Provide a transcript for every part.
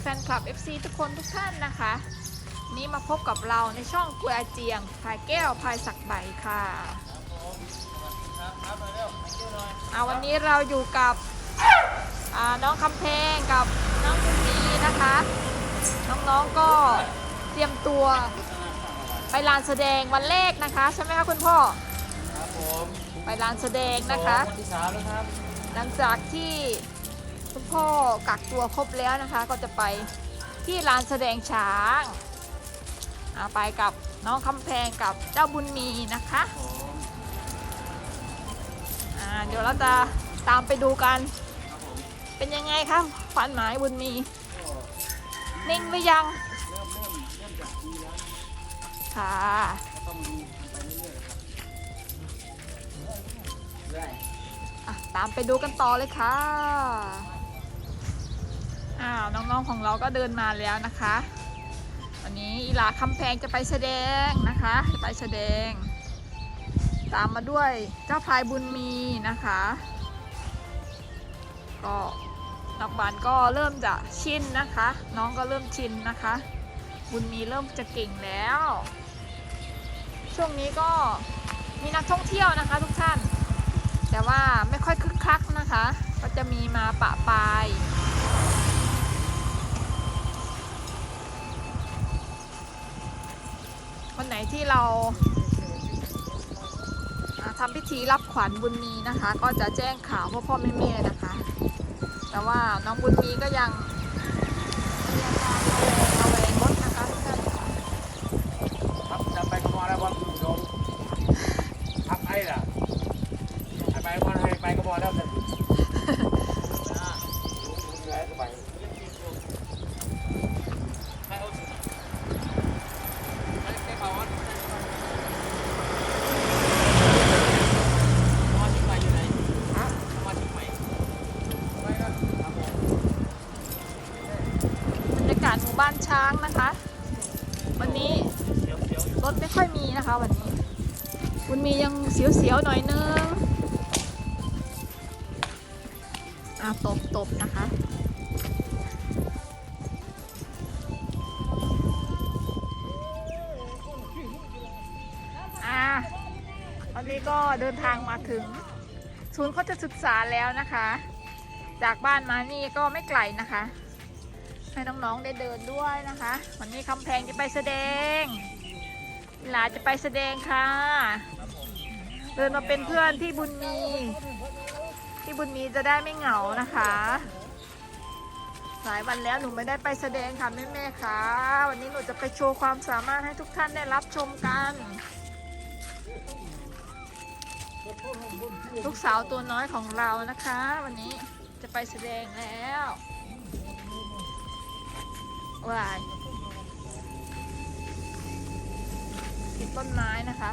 แฟนคลับ FC ทุกคนทุกท่านนะคะ นี่มาพบกับเราในช่องกุยอาเจียงพายแก้วพายสักใบค่ะอ่าวันนี้เราอยู่กับอ่าน้องคำเพลงกับน้องคุณดีนะคะ น้องๆก็เตรียมตัวไปลานแสดงวันแรกนะคะใช่ไหมคะคุณพ่อครับผมไปลานแสดงนะคะวันที่สามแล้วครับ หลังจากที่ คุณพ่อกักตัวครบแล้วนะคะ ก็จะไปที่ลานแสดงช้างอาไปกับน้องคำแพงกับเจ้าบุญมีนะคะอ่าเดี๋ยวเราจะตามไปดูกัน เป็นยังไงคะฝันหมายบุญมี นิ่งหรือยังเริ่มเริ่มเริ่มจากดีแล้วค่ะก็ต้องดูไปเรื่อยๆครับเรื่อยอะตามไปดูกันต่อเลยค่ะ อ้าวน้องๆของเราก็เดินมาแล้วนะคะวันนี้อีหลาคำแพงจะไปแสดงนะคะจะไปแสดง ตามมาด้วยเจ้าพลายบุญมีนะคะ ก็นักบานก็เริ่มจะชินนะคะ น้องก็เริ่มชินนะคะ บุญมีเริ่มจะเก่งแล้ว ช่วงนี้ก็มีนักท่องเที่ยวนะคะทุกท่าน แต่ว่าไม่ค่อยคึกคัก อ่าทำพิธีรับขวัญบุญมีนะคะ ก็จะแจ้งข่าวพ่อพ่อแม่แม่นะคะ แต่ว่าน้องบุญมีก็ยังมีอาการ อะตบตบนะคะ อะวันนี้ก็เดินทางมาถึง ศูนย์เขาจะศึกษาแล้วนะคะ จากบ้านมานี่ก็ไม่ไกลนะคะ ให้น้องๆได้เดินด้วยนะคะ วันนี้คำแพงจะไปแสดงหลาจะไปแสดงค่ะ เดินมาเป็นเพื่อนที่บุญมี ที่บุญมีจะได้ไม่เหงานะคะ หลายวันแล้วหนูไม่ได้ไปแสดงค่ะแม่แม่ๆค่ะ วันนี้หนูจะไปโชว์ความสามารถให้ทุกท่านได้รับชมกัน ลูกสาวตัวน้อยของเรานะคะ วันนี้จะไปแสดงแล้ววายติดต้นไม้นะคะ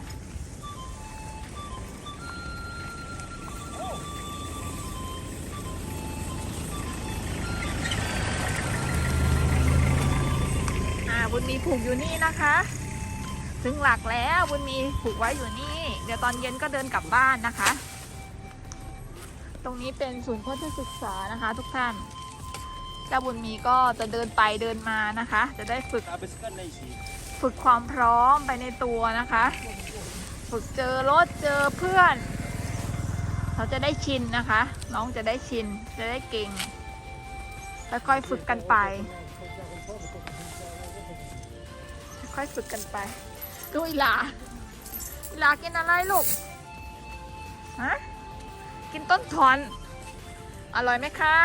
มีผูกอยู่นี่นะคะ ถึงหลักแล้วบุญมีผูกไว้อยู่นี่ เดี๋ยวตอนเย็นก็เดินกลับบ้านนะคะ ตรงนี้เป็นศูนย์โคชศึกษานะคะ ทุกท่านเจ้าบุญมีก็จะเดินไปเดินมานะคะ จะได้ฝึกฝึกความพร้อมไปในตัวนะคะ ฝึกเจอรถเจอเพื่อน เขาจะได้ชินนะคะ น้องจะได้ชินจะได้เก่งค่อยๆฝึกกันไป ค่อยๆฝึกกันไป ดูอีหลาอีหลากินอะไรลูก ฮะ กินต้นถอน อร่อยไหมคะ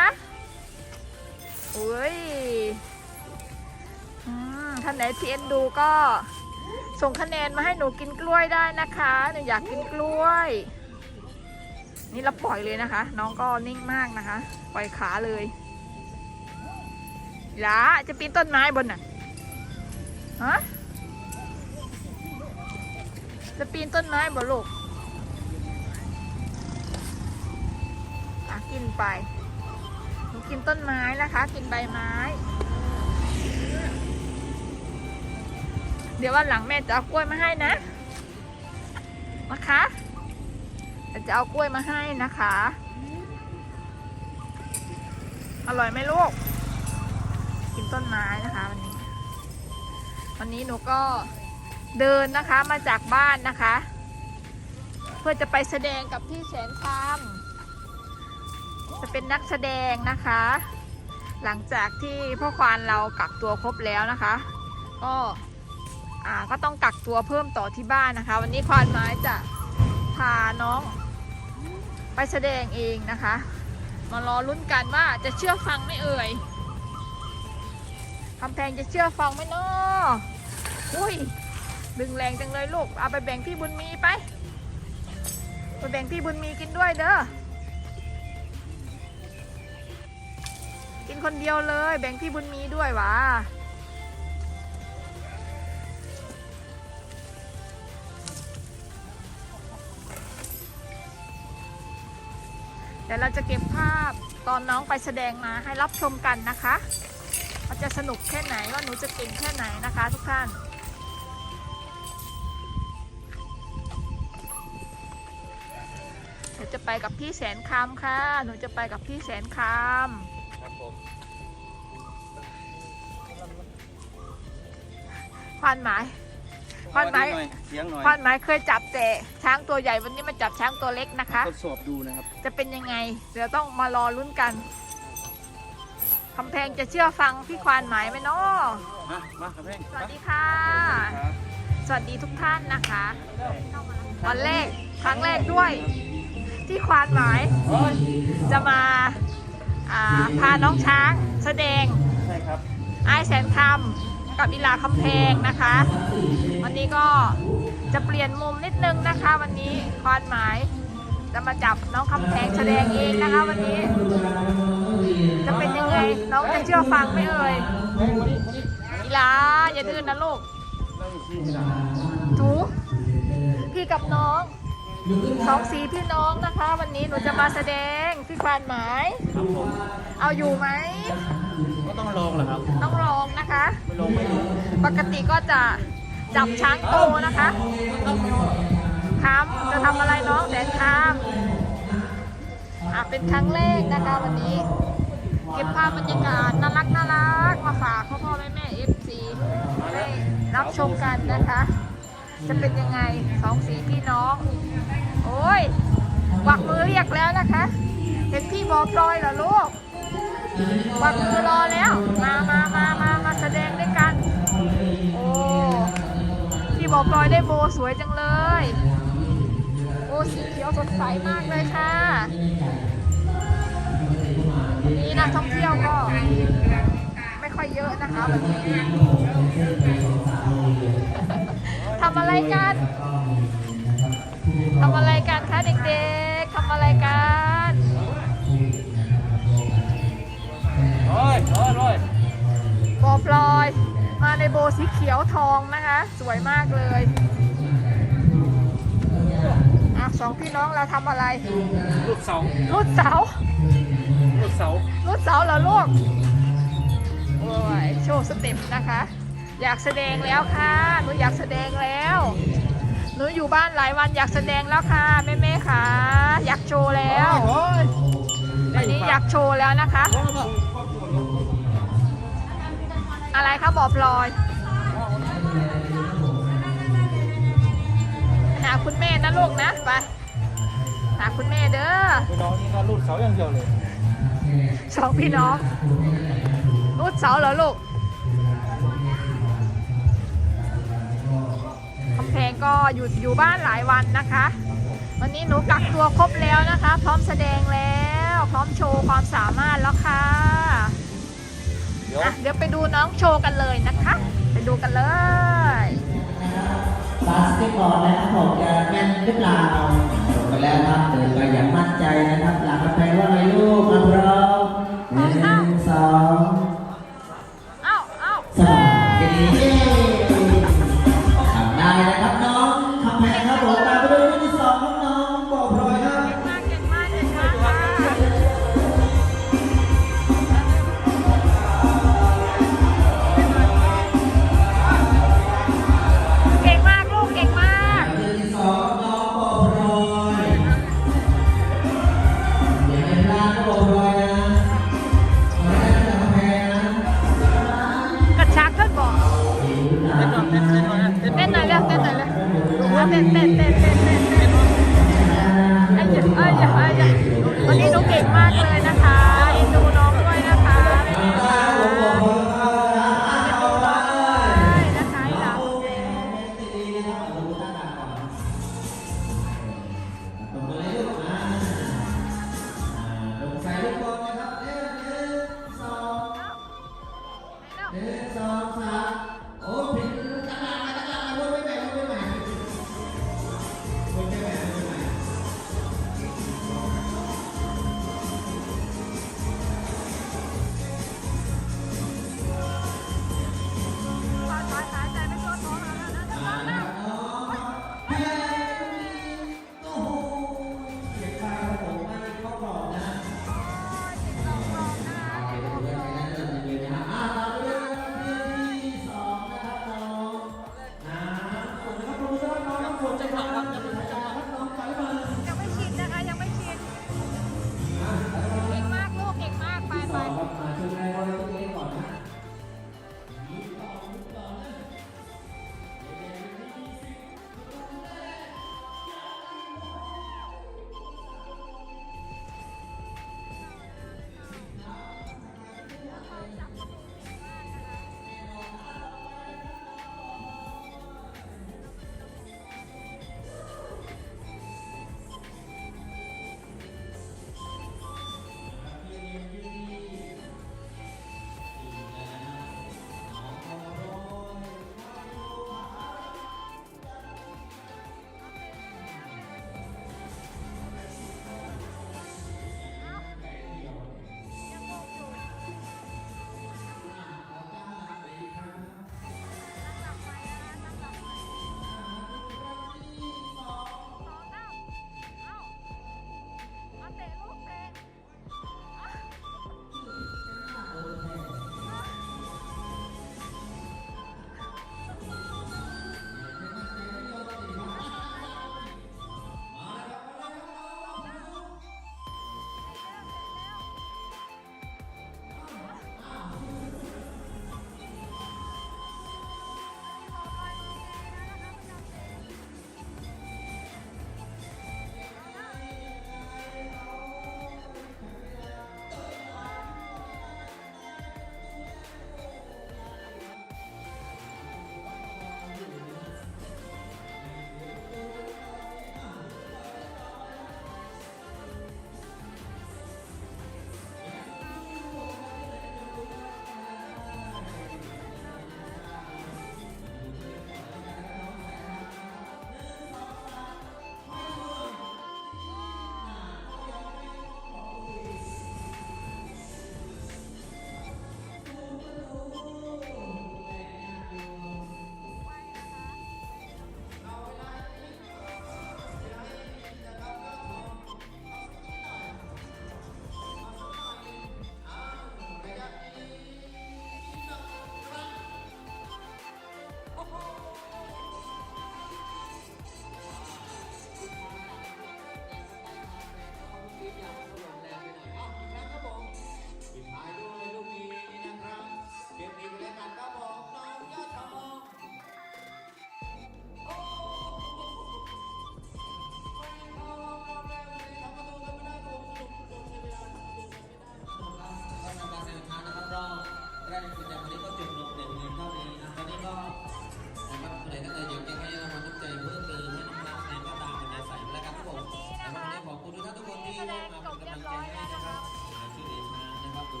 อุ้ยอืมท่านไหนที่เอ็นดูก็ส่งคะแนนมาให้หนูกินกล้วยได้นะคะ หนูอยากกินกล้วย นี่เราปล่อยเลยนะคะ น้องก็นิ่งมากนะคะ ปล่อยขาเลยหลาจะปีนต้นไม้บนน่ะฮะ จะปีนต้นไม้บ่ลูกอะกินไปหนูกินต้นไม้นะคะ กินใบไม้ เดี๋ยววันหลังแม่จะเอากล้วยมาให้นะ นะคะจะเอากล้วยมาให้นะคะ อร่อยไหมลูก กินต้นไม้นะคะ วันนี้ วันนี้หนูก็ เดินนะคะมาจากบ้านนะคะ เพื่อจะไปแสดงกับพี่แสนคำจะเป็นนักแสดงนะคะ หลังจากที่พ่อควานเรากักตัวครบแล้วนะคะ ก็อ่าก็ต้องกักตัวเพิ่มต่อที่บ้านนะคะ วันนี้ควานไม้จะพาน้องไปแสดงเองนะคะ มารอลุ้นกันว่าจะเชื่อฟังไม่เอ่ยคำแพงจะเชื่อฟังไหมเนาะอุ้ย ดึงแรงจังเลยลูก เอาไปแบ่งพี่บุญมีไปไปแบ่งพี่บุญมีกินด้วยเด้อ กินคนเดียวเลย แบ่งพี่บุญมีด้วยวะเดี๋ยวเราจะเก็บภาพตอนน้องไปแสดงมาให้รับชมกันนะคะว่าจะสนุกแค่ไหนว่าหนูจะเก่งแค่ไหนนะคะทุกท่าน หนูจะไปกับพี่แสนคำค่ะ หนูจะไปกับพี่แสนคครับผมำควานหมายควานหมายเสียงหน่อยควานหมายเคยจับแต่ช้างตัวใหญ่วันนี้มาจับช้างตัวเล็กนะคะ ทดสอบดูนะครับจะเป็นยังไง เดี๋ยวต้องมารอลุ้นกันคำแพงจะเชื่อฟังพี่ควานหมายไหมเนาะมามาครับเพ่งสวัสดีค่ะ สวัสดีทุกท่านนะคะ วันแรกครั้งแรกด้วย ที่ควานหมายจะมาอ่าพาน้องช้างแสดงใช่ครับไอายแสนคำกับอิลาคำแพงนะคะ วันนี้ก็จะเปลี่ยนมุมนิดนึงนะคะ วันนี้ควานหมายจะมาจับน้องคำแพงแสดงเองนะคะ วันนี้ จะเป็นยังไงน้องจะเชื่อฟังไหมเอ่ยอิลาอย่าดื้อนะลูกถูพี่กับน้อง สองสีพี่น้องนะคะ วันนี้หนูจะมาแสดงพี่ควานหมาย ครับผมเอาอยู่ไหม ก็ต้องลองแหละครับต้องลองนะคะ ไม่ลองไม่รู้ปกติก็จะจับช้างโตนะคะค้ำจะทำอะไรน้องแสนค้ำอะเป็นครั้งแรกนะคะวันนี้ เก็บภาพบรรยากาศน่ารักน่ารักมาฝากพ่อพ่อแม่แม่เอฟซีได้รับชมกันนะคะ จะเป็นยังไงสองสีพี่น้องโอ้ยกวักมือเรียกแล้วนะคะเห็นพี่บอกรอยเหรอลูกกวักมือรอแล้ว มามามามามาแสดงด้วยกัน โอ้ พี่บอกรอยได้โบสวยจังเลย โอ้สีเขียวสดใสมากเลยค่ะนนี้นักท่องเที่ยวก็ไม่ค่อยเยอะนะคะวันนี้ทำอะไรกัน เด็กๆทำอะไรกันโอ้ยโอ้ยโอ้ยโบพลอย มาในโบสีเขียวทองนะคะ สวยมากเลยอะสองพี่น้องเราทำอะไรลูกเสารูดเสาลูกเสารูดเสาเหรอลูกโอ้ยโชว์สเต็ปนะคะ อยากแสดงแล้วค่ะหนูอยากแสดงแล้ว หนูอยู่บ้านหลายวันอยากแสดงแล้วค่ะแม่แม่ๆค่ะ อยากโชว์แล้วโอ้ยวันนี้อยากโชว์แล้วนะคะ อะไรคะบอพลอย หาคุณแม่นะลูกนะไปหาคุณแม่เด้อพี่น้องนี่ก็ลูกเสาอย่างเดียวเลยสองพี่น้องรูดเสาเหรอลูก ก็อยู่อยู่บ้านหลายวันนะคะ วันนี้หนูกักตัวครบแล้วนะคะ พร้อมแสดงแล้ว พร้อมโชว์ความสามารถแล้วค่ะเดี๋ยวอะ เดี๋ยวไปดูน้องโชว์กันเลยนะคะ ไปดูกันเลยบาสเกตบอลนะครับผมจะแม่นหรือเปล่าจบไปแล้วครับเดินไปอย่างมั่นใจนะครับ หลังกระแพงว่าไงลูกมาพร้อม Yeah.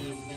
Amen.